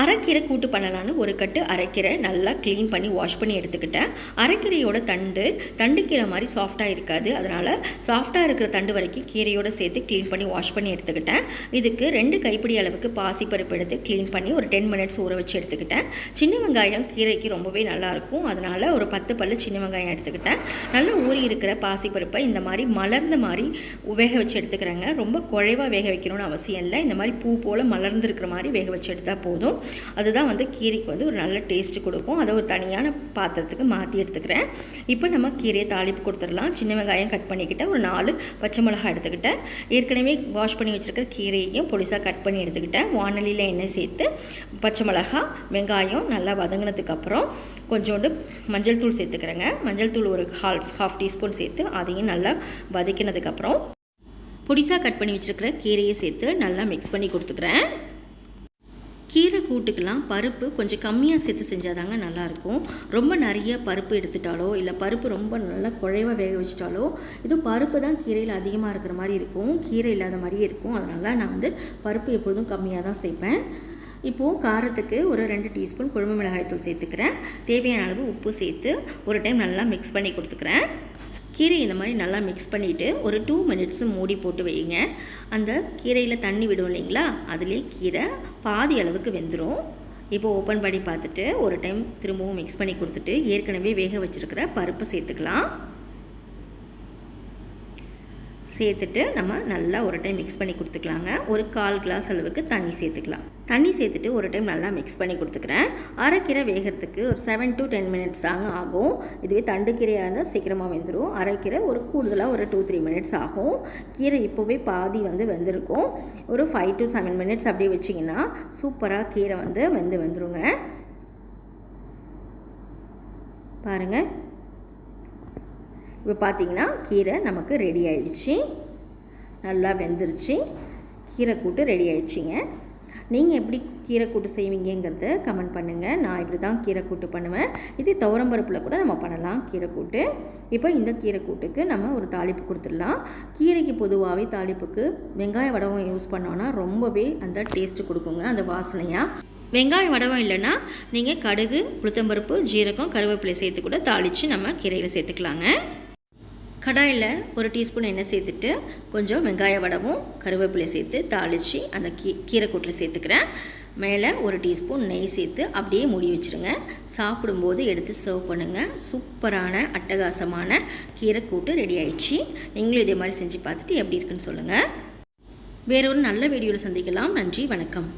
அரைக்கீரை கூட்டு பண்ணலான்னு ஒரு கட்டு அரைக்கீரை நல்லா க்ளீன் பண்ணி வாஷ் பண்ணி எடுத்துக்கிட்டேன். அரைக்கீரையோட தண்டு தண்டு கீரை மாதிரி சாஃப்டாக இருக்காது. அதனால் சாஃப்டாக இருக்கிற தண்டு வரைக்கும் கீரையோடு சேர்த்து க்ளீன் பண்ணி வாஷ் பண்ணி எடுத்துக்கிட்டேன். இதுக்கு ரெண்டு கைப்பிடி அளவுக்கு பாசிப்பருப்பு எடுத்து க்ளீன் பண்ணி ஒரு டென் மினிட்ஸ் ஊற வச்சு எடுத்துக்கிட்டேன். சின்ன வெங்காயம் கீரைக்கு ரொம்பவே நல்லாயிருக்கும் அதனால் ஒரு பத்து பல்லு சின்ன வெங்காயம் எடுத்துக்கிட்டேன். நல்லா ஊறி இருக்கிற பாசிப்பருப்பை இந்த மாதிரி மலர்ந்த மாதிரி வேக வச்சு எடுத்துக்கிறேங்க. ரொம்ப குறைவாக வேக வைக்கணும்னு அவசியம் இல்லை. இந்த மாதிரி பூ போல் மலர்ந்துருக்கிற மாதிரி வேக வச்சு எடுத்தால் போதும். அதுதான் வந்து கீரைக்கு வந்து ஒரு நல்ல டேஸ்ட்டு கொடுக்கும். அதை ஒரு தனியான பாத்திரத்துக்கு மாற்றி எடுத்துக்கிறேன். இப்போ நம்ம கீரையை தாளிப்பு கொடுத்துடலாம். சின்ன வெங்காயம் கட் பண்ணிக்கிட்டேன். ஒரு நாலு பச்சை மிளகாய் எடுத்துக்கிட்டேன். ஏற்கனவே வாஷ் பண்ணி வச்சுருக்கிற கீரையையும் பொடிசாக கட் பண்ணி எடுத்துக்கிட்டேன். வானலியில் எண்ணெய் சேர்த்து பச்சை மிளகாய் வெங்காயம் நல்லா வதங்கினதுக்கப்புறம் கொஞ்சோண்டு மஞ்சள் தூள் சேர்த்துக்கிறேங்க. மஞ்சள் தூள் ஒரு ஹாஃப் ஹாஃப் டீஸ்பூன் சேர்த்து அதையும் நல்லா வதக்கினதுக்கப்புறம் பொடிசாக கட் பண்ணி வச்சுருக்கிற கீரையை சேர்த்து நல்லா மிக்ஸ் பண்ணி கொடுத்துக்கிறேன். கீரை கூட்டுக்கெல்லாம் பருப்பு கொஞ்சம் கம்மியாக சேர்த்து செஞ்சால் தாங்க நல்லாயிருக்கும். ரொம்ப நிறைய பருப்பு எடுத்துட்டாலோ இல்லை பருப்பு ரொம்ப நல்லா குழைவாக வேக வச்சிட்டாலோ இது பருப்பு தான் கீரையில் அதிகமாக இருக்கிற மாதிரி இருக்கும். கீரை இல்லாத மாதிரியே இருக்கும். அதனால் நான் வந்து பருப்பு எப்பொழுதும் கம்மியாக தான் சேர்ப்பேன். இப்போது காரத்துக்கு ஒரு ரெண்டு டீஸ்பூன் குழம்பு மிளகாய் தூள் சேர்த்துக்கிறேன். தேவையான அளவு உப்பு சேர்த்து ஒரு டைம் நல்லா மிக்ஸ் பண்ணி கொடுத்துக்கிறேன். கீரை இந்த மாதிரி நல்லா மிக்ஸ் பண்ணிவிட்டு ஒரு டூ மினிட்ஸ் மூடி போட்டு வைங்க அந்த கீரையில் தண்ணி விடும் இல்லைங்களா? அதுலேயே கீரை பாதி அளவுக்கு வெந்துடும் இப்போ ஓப்பன் பண்ணி பார்த்துட்டு ஒரு டைம் திரும்பவும் மிக்ஸ் பண்ணி கொடுத்துட்டு ஏற்கனவே வேக வச்சுருக்கிற பருப்பு சேர்த்துக்கலாம். சேர்த்துட்டு நம்ம நல்லா ஒரு டைம் மிக்ஸ் பண்ணி கொடுத்துக்கலாங்க. ஒரு கால் கிளாஸ் அளவுக்கு தண்ணி சேர்த்துக்கலாம். தண்ணி சேர்த்துட்டு ஒரு டைம் நல்லா மிக்ஸ் பண்ணி கொடுத்துக்கிறேன். அரைக்கீரை வேகிறதுக்கு ஒரு செவன் டு டென் மினிட்ஸ் தாங்க ஆகும். இதுவே தண்டு கீரையாக இருந்தால் சீக்கிரமாக வெந்துடும் அரைக்கீரை ஒரு கூடுதலாக ஒரு டூ த்ரீ மினிட்ஸ் ஆகும். கீரை இப்போவே பாதி வந்து வெந்திருக்கும். ஒரு ஃபைவ் டு செவன் மினிட்ஸ் அப்படியே வச்சிங்கன்னா சூப்பராக கீரை வந்து வெந்து வந்துருங்க. பாருங்கள் இப்போ பார்த்தீங்கன்னா கீரை நமக்கு ரெடி ஆயிடுச்சு. நல்லா வெந்துருச்சு. கீரை கூட்டு ரெடி ஆயிடுச்சிங்க. நீங்கள் எப்படி கீரை கூட்டு செய்வீங்கங்கிறத கமெண்ட் பண்ணுங்கள் நான் இப்படி தான் கீரை கூட்டு பண்ணுவேன். இதே துவரம்பருப்பில் கூட நம்ம பண்ணலாம் கீரை கூட்டு. இப்போ இந்த கீரை கூட்டுக்கு நம்ம ஒரு தாளிப்பு கொடுத்துடலாம். கீரைக்கு பொதுவாகவே தாளிப்புக்கு வெங்காய வடகம் யூஸ் பண்ணோன்னா ரொம்பவே அந்த டேஸ்ட்டு கொடுக்குங்க அந்த வாசனையாக வெங்காயம் வடகம் இல்லைன்னா நீங்கள் கடுகு உளுத்தம்பருப்பு ஜீரகம் கருவேப்பிலை சேர்த்து கூட தாளித்து நம்ம கீரையில் சேர்த்துக்கலாங்க. கடாயில் ஒரு டீஸ்பூன் எண்ணெய் சேர்த்துட்டு கொஞ்சம் வெங்காய வடமும் கருவேப்பிலை சேர்த்து தாளித்து அந்த கீ கீரைக்கூட்டில் சேர்த்துக்கிறேன். மேலே ஒரு டீஸ்பூன் நெய் சேர்த்து அப்படியே மூடி வச்சுருங்க. சாப்பிடும்போது எடுத்து சர்வ் பண்ணுங்கள் சூப்பரான அட்டகாசமான கீரைக்கூட்டு ரெடி ஆயிடுச்சு. நீங்களும் இதே மாதிரி செஞ்சு பார்த்துட்டு எப்படி இருக்குன்னு சொல்லுங்கள் வேறொரு நல்ல வீடியோவில் சந்திக்கலாம். நன்றி வணக்கம்.